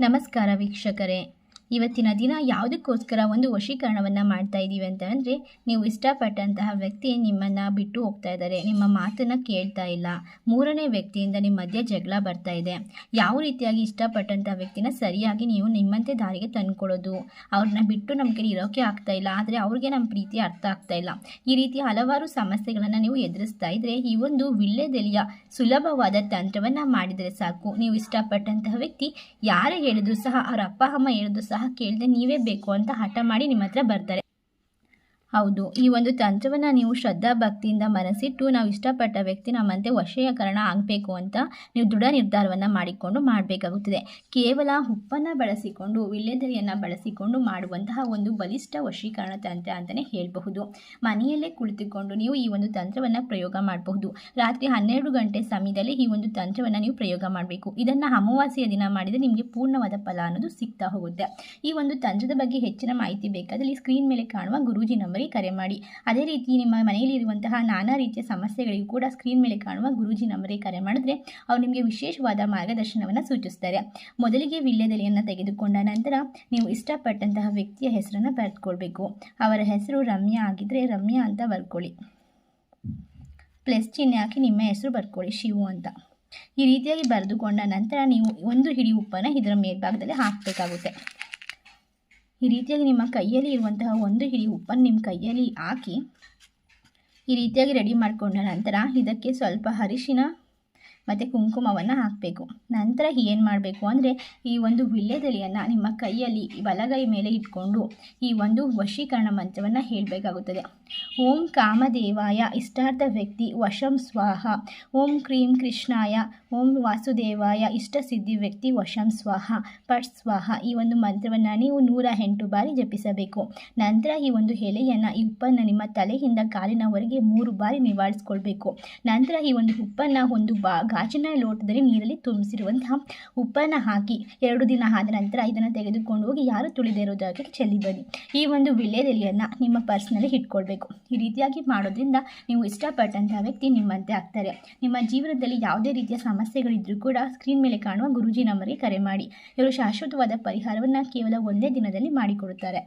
ನಮಸ್ಕಾರ ವೀಕ್ಷಕರೇ. ಇವತ್ತಿನ ದಿನ ಯಾವುದಕ್ಕೋಸ್ಕರ ಒಂದು ವಶೀಕರಣವನ್ನು ಮಾಡ್ತಾ ಇದ್ದೀವಿ ಅಂತ ಅಂದರೆ ನೀವು ಇಷ್ಟಪಟ್ಟಂತಹ ವ್ಯಕ್ತಿ ನಿಮ್ಮನ್ನು ಬಿಟ್ಟು ಹೋಗ್ತಾ ಇದ್ದಾರೆ, ನಿಮ್ಮ ಮಾತನ್ನು ಕೇಳ್ತಾ ಇಲ್ಲ. ಮೂರನೇ ವ್ಯಕ್ತಿಯಿಂದ ನಿಮ್ಮ ಮಧ್ಯೆ ಜಗಳ ಬರ್ತಾ ಇದೆ. ಯಾವ ರೀತಿಯಾಗಿ ಇಷ್ಟಪಟ್ಟಂಥ ವ್ಯಕ್ತಿನ ಸರಿಯಾಗಿ ನೀವು ನಿಮ್ಮಂತೆ ದಾರಿಗೆ ತಂದ್ಕೊಳ್ಳೋದು? ಅವ್ರನ್ನ ಬಿಟ್ಟು ನಮ್ಮ ಕಡೆ ಇರೋಕೆ ಆಗ್ತಾ ಇಲ್ಲ, ಆದರೆ ಅವ್ರಿಗೆ ನಮ್ಮ ಪ್ರೀತಿ ಅರ್ಥ ಆಗ್ತಾ ಇಲ್ಲ. ಈ ರೀತಿ ಹಲವಾರು ಸಮಸ್ಯೆಗಳನ್ನು ನೀವು ಎದುರಿಸ್ತಾ ಇದ್ದರೆ ಈ ಒಂದು ವಿಳ್ಳೆದೆಲೆಯ ಸುಲಭವಾದ ತಂತ್ರವನ್ನು ಮಾಡಿದರೆ ಸಾಕು. ನೀವು ಇಷ್ಟಪಟ್ಟಂತಹ ವ್ಯಕ್ತಿ ಯಾರೇ ಹೇಳಿದ್ರು ಸಹ, ಅವರ ಅಪ್ಪ, ಅಮ್ಮ ಹೇಳಿದ್ರು ಸಹ ಕೇಳದೆ ನೀವೇ ಬೇಕು ಅಂತ ಹಠ ಮಾಡಿ ನಿಮ್ಮ ಹತ್ರ ಬರ್ತಾರೆ. ಹೌದು. ಈ ಒಂದು ತಂತ್ರವನ್ನು ನೀವು ಶ್ರದ್ಧಾ ಭಕ್ತಿಯಿಂದ ಮನಸ್ಸಿಟ್ಟು ನಾವು ಇಷ್ಟಪಟ್ಟ ವ್ಯಕ್ತಿ ನಮ್ಮಂತೆ ವಶೀಕರಣ ಆಗಬೇಕು ಅಂತ ನೀವು ದೃಢ ನಿರ್ಧಾರವನ್ನು ಮಾಡಿಕೊಂಡು ಮಾಡಬೇಕಾಗುತ್ತದೆ. ಕೇವಲ ಉಪ್ಪನ್ನು ಬಳಸಿಕೊಂಡು ವಿಳ್ಯದೆಲೆಯನ್ನು ಬಳಸಿಕೊಂಡು ಮಾಡುವಂತಹ ಒಂದು ಬಲಿಷ್ಠ ವಶೀಕರಣ ತಂತ್ರ ಅಂತಲೇ ಹೇಳಬಹುದು. ಮನೆಯಲ್ಲೇ ಕುಳಿತುಕೊಂಡು ನೀವು ಈ ಒಂದು ತಂತ್ರವನ್ನು ಪ್ರಯೋಗ ಮಾಡಬಹುದು. ರಾತ್ರಿ ಹನ್ನೆರಡು ಗಂಟೆ ಸಮಯದಲ್ಲಿ ಈ ಒಂದು ತಂತ್ರವನ್ನು ನೀವು ಪ್ರಯೋಗ ಮಾಡಬೇಕು. ಇದನ್ನು ಅಮಾವಾಸ್ಯೆಯ ದಿನ ಮಾಡಿದರೆ ನಿಮಗೆ ಪೂರ್ಣವಾದ ಫಲ ಅನ್ನೋದು ಸಿಗ್ತಾ ಹೋಗುತ್ತೆ. ಈ ಒಂದು ತಂತ್ರದ ಬಗ್ಗೆ ಹೆಚ್ಚಿನ ಮಾಹಿತಿ ಬೇಕಾದಲ್ಲಿ ಸ್ಕ್ರೀನ್ ಮೇಲೆ ಕಾಣುವ ಗುರೂಜಿ ನಂಬರಿಗೆ ಕರೆ ಮಾಡಿ. ಅದೇ ರೀತಿ ನಿಮ್ಮ ಮನೆಯಲ್ಲಿ ಇರುವಂತಹ ನಾನಾ ರೀತಿಯ ಸಮಸ್ಯೆಗಳಿಗೂ ಕೂಡ ಸ್ಕ್ರೀನ್ ಮೇಲೆ ಕಾಣುವ ಗುರೂಜಿ ನಂಬರಿಗೆ ಕರೆ ಮಾಡಿದ್ರೆ ಅವರು ನಿಮಗೆ ವಿಶೇಷವಾದ ಮಾರ್ಗದರ್ಶನವನ್ನು ಸೂಚಿಸ್ತಾರೆ. ಮೊದಲಿಗೆ ವಿಳ್ಯದೆಲೆಯನ್ನು ತೆಗೆದುಕೊಂಡ ನಂತರ ನೀವು ಇಷ್ಟಪಟ್ಟಂತಹ ವ್ಯಕ್ತಿಯ ಹೆಸರನ್ನು ಬರೆದುಕೊಳ್ಬೇಕು ಅವರ ಹೆಸರು ರಮ್ಯಾ ಆಗಿದ್ದರೆ ರಮ್ಯಾ ಅಂತ ಬರ್ಕೊಳ್ಳಿ. ಪ್ಲಸ್ ಚಿಹ್ನೆ ಹಾಕಿ ನಿಮ್ಮ ಹೆಸರು ಬರ್ಕೊಳ್ಳಿ, ಶಿವು ಅಂತ. ಈ ರೀತಿಯಾಗಿ ಬರೆದುಕೊಂಡ ನಂತರ ನೀವು ಒಂದು ಹಿಡಿ ಉಪ್ಪನ್ನು ಇದರ ಮೇಲ್ಭಾಗದಲ್ಲಿ ಹಾಕಬೇಕಾಗುತ್ತೆ. ಈ ರೀತಿಯಾಗಿ ನಿಮ್ಮ ಕೈಯಲ್ಲಿ ಇರುವಂತಹ ಒಂದು ಹಿಡಿ ಉಪ್ಪನ್ನು ನಿಮ್ಮ ಕೈಯಲ್ಲಿ ಹಾಕಿ ಈ ರೀತಿಯಾಗಿ ರೆಡಿ ಮಾಡಿಕೊಂಡ ನಂತರ ಇದಕ್ಕೆ ಸ್ವಲ್ಪ ಅರಿಶಿನ ಮತ್ತು ಕುಂಕುಮವನ್ನು ಹಾಕಬೇಕು. ನಂತರ ಏನು ಮಾಡಬೇಕು ಅಂದರೆ ಈ ಒಂದು ವಿಳ್ಯದೆಲೆಯನ್ನು ನಿಮ್ಮ ಕೈಯಲ್ಲಿ ಬಲಗೈ ಮೇಲೆ ಇಟ್ಕೊಂಡು ಈ ಒಂದು ವಶೀಕರಣ ಮಂತ್ರವನ್ನು ಹೇಳಬೇಕಾಗುತ್ತದೆ. ಓಂ ಕಾಮದೇವಾಯ ಇಷ್ಟಾರ್ಥ ವ್ಯಕ್ತಿ ವಶಂ ಸ್ವಾಹ. ಓಂ ಕ್ರೀಂ ಕೃಷ್ಣಾಯ ಓಂ ವಾಸುದೇವಾಯ ಇಷ್ಟ ಸಿದ್ಧಿ ವ್ಯಕ್ತಿ ವಶಂ ಸ್ವಾಹ. ಪಟ್ ಸ್ವಾಹ ಈ ಒಂದು ಮಂತ್ರವನ್ನು ನೀವು ನೂರ ಎಂಟು ಬಾರಿ ಜಪಿಸಬೇಕು. ನಂತರ ಈ ಒಂದು ಎಲೆಯನ್ನು ಈ ಉಪ್ಪನ್ನು ನಿಮ್ಮ ತಲೆಯಿಂದ ಕಾಲಿನವರೆಗೆ ಮೂರು ಬಾರಿ ನಿವಾರಿಸ್ಕೊಳ್ಬೇಕು. ನಂತರ ಈ ಒಂದು ಉಪ್ಪನ್ನು ಒಂದು ಬಾ ಗಾಜಿನ ಲೋಟದಲ್ಲಿ ನೀರಲ್ಲಿ ತುಂಬಿಸಿರುವಂತಹ ಉಪ್ಪನ್ನು ಹಾಕಿ ಎರಡು ದಿನ ಆದ ನಂತರ ಇದನ್ನು ತೆಗೆದುಕೊಂಡು ಹೋಗಿ ಯಾರು ತುಳಿದೇ ಇರೋದಾಗಿ ಚೆಲ್ಲಿ ಬನ್ನಿ. ಈ ಒಂದು ವಿಳ್ಳೆದೆಲೆಯನ್ನು ನಿಮ್ಮ ಪರ್ಸ್ನಲ್ಲಿ ಇಟ್ಕೊಳ್ಬೇಕು. ಈ ರೀತಿಯಾಗಿ ಮಾಡೋದ್ರಿಂದ ನೀವು ಇಷ್ಟಪಟ್ಟಂತಹ ವ್ಯಕ್ತಿ ನಿಮ್ಮಂತೆ ಆಗ್ತಾರೆ. ನಿಮ್ಮ ಜೀವನದಲ್ಲಿ ಯಾವುದೇ ರೀತಿಯ ಸಮಸ್ಯೆಗಳಿದ್ರೂ ಕೂಡ ಸ್ಕ್ರೀನ್ ಮೇಲೆ ಕಾಣುವ ಗುರುಜಿ ನಂಬರಿಗೆ ಕರೆ ಮಾಡಿ. ಇವರು ಶಾಶ್ವತವಾದ ಪರಿಹಾರವನ್ನು ಕೇವಲ ಒಂದೇ ದಿನದಲ್ಲಿ ಮಾಡಿಕೊಡುತ್ತಾರೆ.